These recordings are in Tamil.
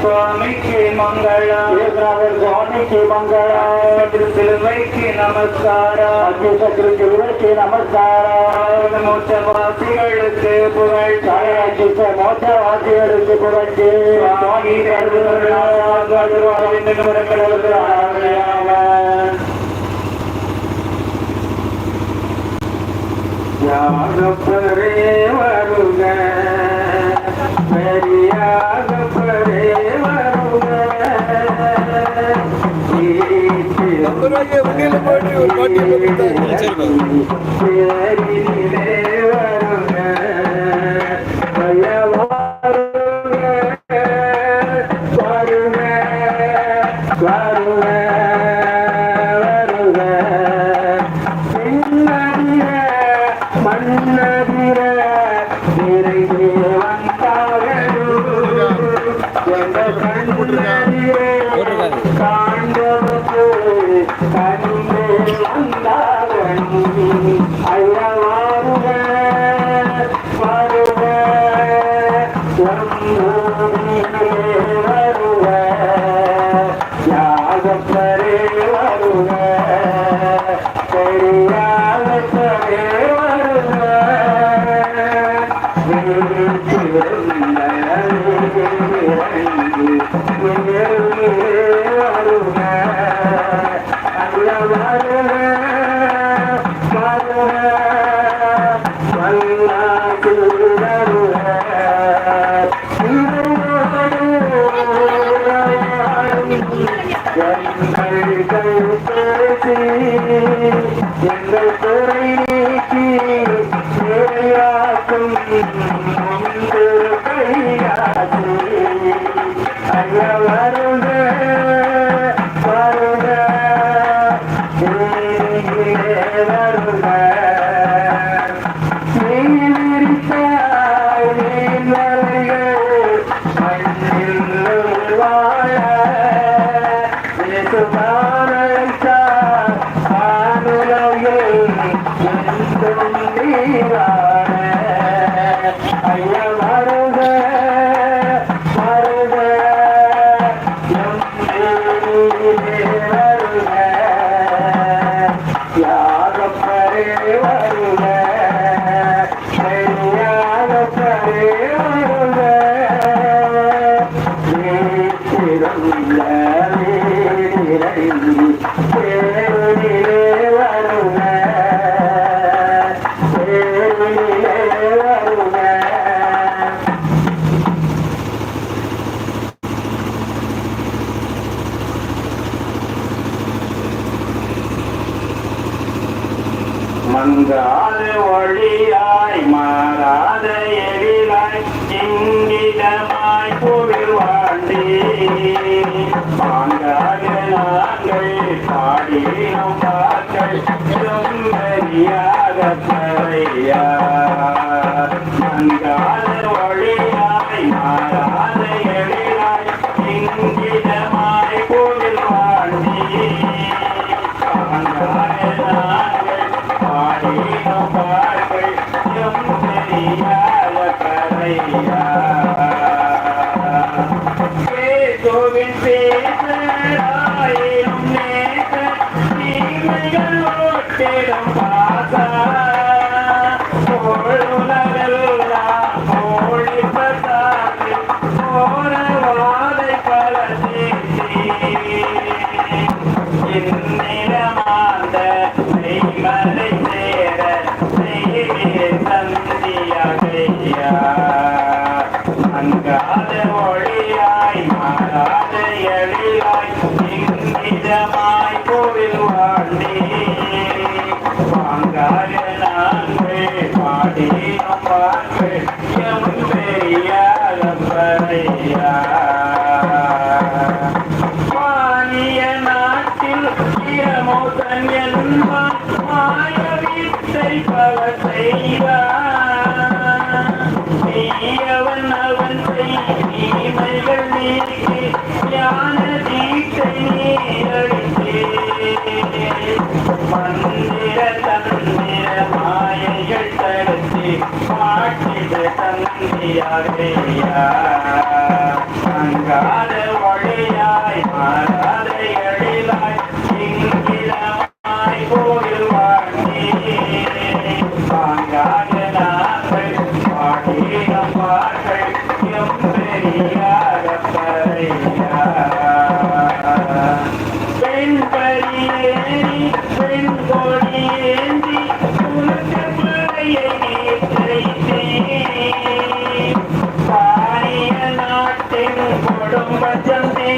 சுவாமிக்கு மங்களம் சுவாமிக்கு மங்களம் வாங்கி உன்னில் போட்டி ஒரு போட்டியை பகிர்ந்தார் வருவாருவ யாகப்ப எங்களுக்கு ಒಳಿಯ Gracias. பிரமோதன் என்பான்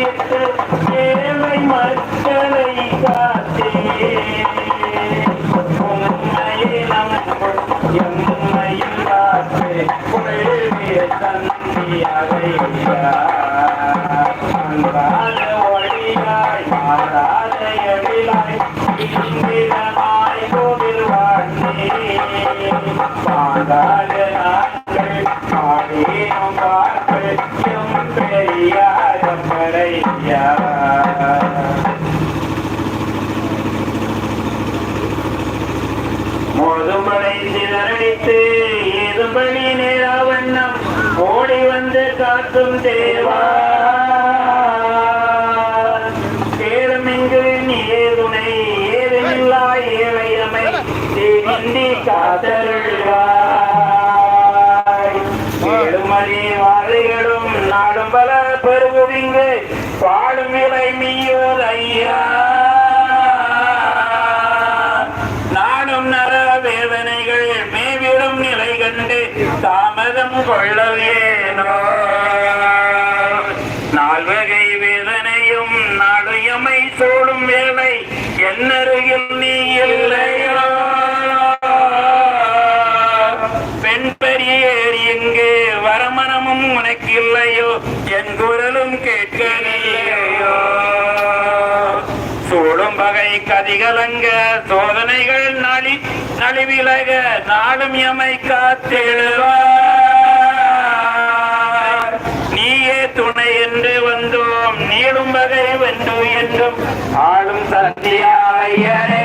Cristo. வந்து காக்கும் தேவா. ஏழுமிங்கு நீ ஏதுணை ஏழையமை தேவிந்தி காத்தருள்வாய். ஏழுமதி வாழைகளும் நாடும் பல பெருகுவிங்கு பாடும் இலை மீயோர் ஐயா. கொள்ளல் ஏனோ நால்வகை வேதனையும் நாடுயமை சூடும் வேலை என்னருகில் நீ இல்லையோ? பெண் பெரியேர் எங்கே வரமனமும் உனக்கு இல்லையோ என் குரலும் கேட்கலையோ சூழும் பகை கதிகலங்க சோதனைகள் நலி நலிவிலக நாடும் எமை காத்தெழுவார் വകയും എന്നും ആളും സത്യായ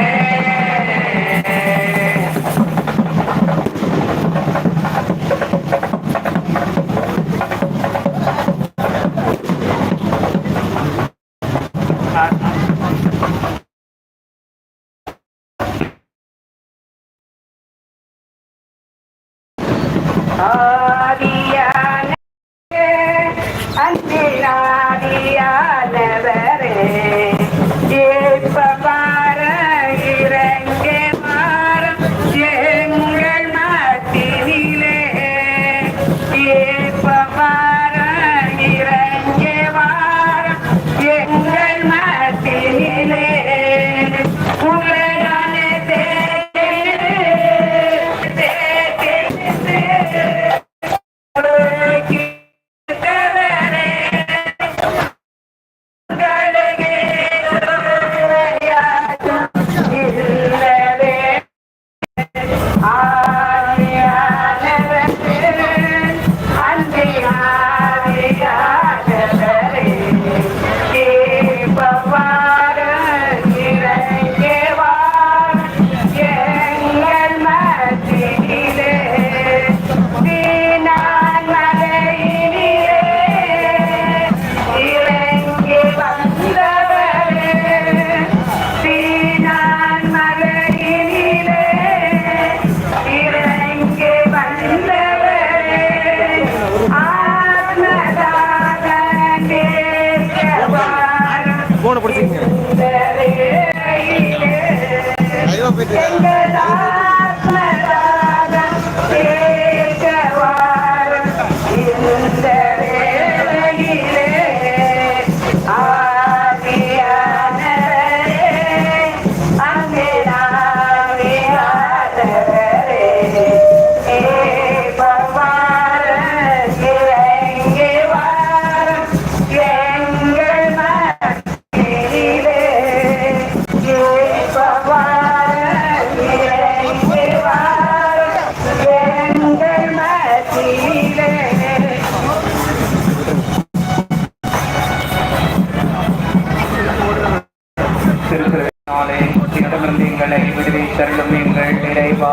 எங்களை விடுவித்தருளும் எங்கள் இறைவா.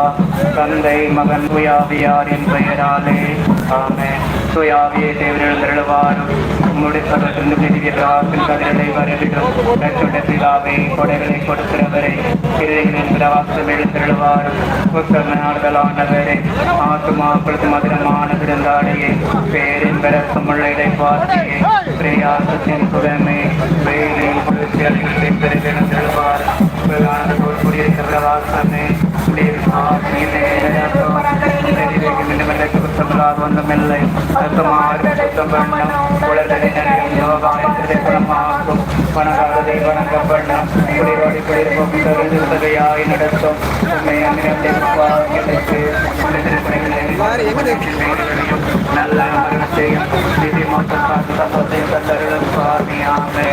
தந்தை மகன் சுயாவியாரின் பெயராலே. ஆமே சுயாவியை தேவர்களுவாரும் உம்முடைய சகத்திலிருந்து வெளியே காத்தில் கதிரலை வரவிடும் ரத்தோட்டத்திலாவே கொடைகளை கொடுக்கிறவரை இறைகளின் பிரவாசம் எழுந்திருவாரும் உத்தம மதுரமான விருந்தாடையை பேரின் பெறத்தமுள்ள இடைப்பாட்டியை பிரியாக வணங்காததை வணங்கப்படும் குடிரோடி குடியிருப்பும் உதவியாய் நடத்தும் உண்மை நல்ல மரணத்தையும் நிதி மொத்தம் காத்து சம்பத்தையும் தந்தருளும் சுவாமி ஆமே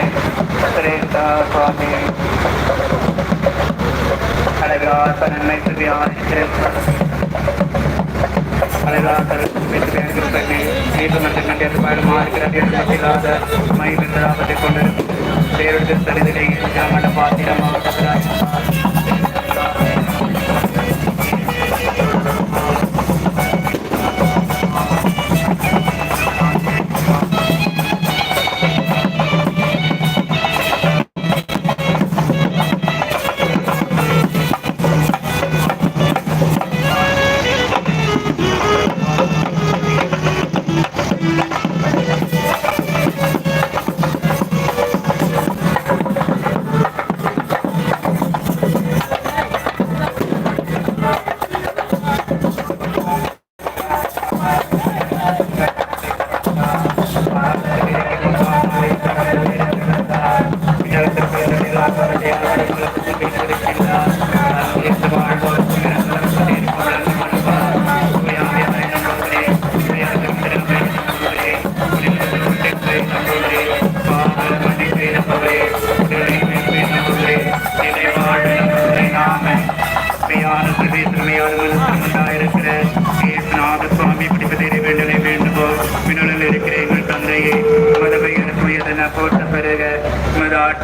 சிரேஷ்டா சுவாமி அழகாச நன்மை துதியாசிக்கிறேன் அழகாசல் பயணமாக கண்டியது மாறுகிறது இல்லாத மைவிந்தராபத்தை கொண்டிருக்கும் பேருடைய சரிதிலே மட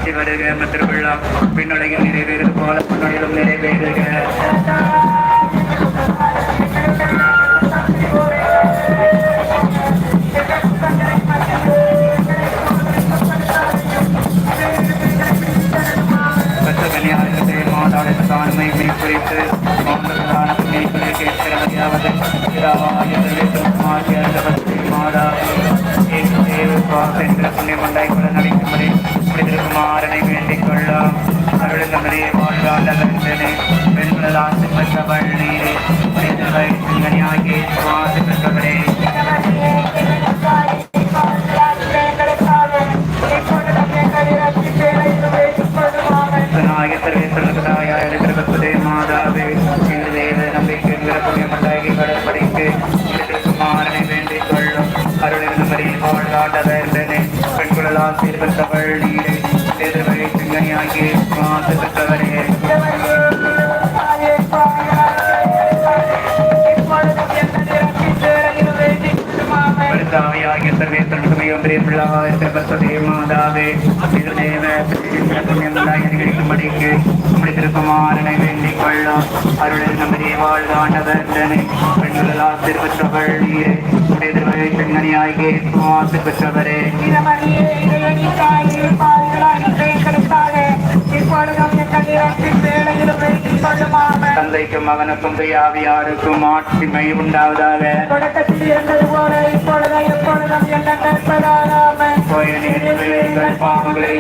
ஆட்சி வருக மத்திருவிழா பின்னுலகில் நிறைவேறு போல முன்னுடையிலும் நிறைவேறுக. கன்னியாரத்தை குறித்து மாதத்தான குறித்து புண்ணியம் சென்ற கூட கொள்ள நடிக்கும்படி புனிதகுமாரனை வேண்டிக் கொள்ளும் அருளந்தமரே வாழ்வாளர்ந்தனே பெண்கள் ஆசை பள்ளியிலே நீரே புனிதவை சிங்கனியாகி சுவாசி பெற்றவரே மாதாவே திருதேவ கிடைக்கும்படிக்கு முடித்திருக்குமாறனை வேண்டிக் கொள்ளும் அருளில் நம்பரே வாழ்வாண்டவர் பெண்களால் திருப்பற்றவள் தந்தைக்கும் மகனுக்கும் ஆவியாருக்கும் ஆட்சிமை உண்டாவதாக. தொடக்கத்தில் இருந்தது போல இப்பொழுது எப்பொழுதும் பாவங்களை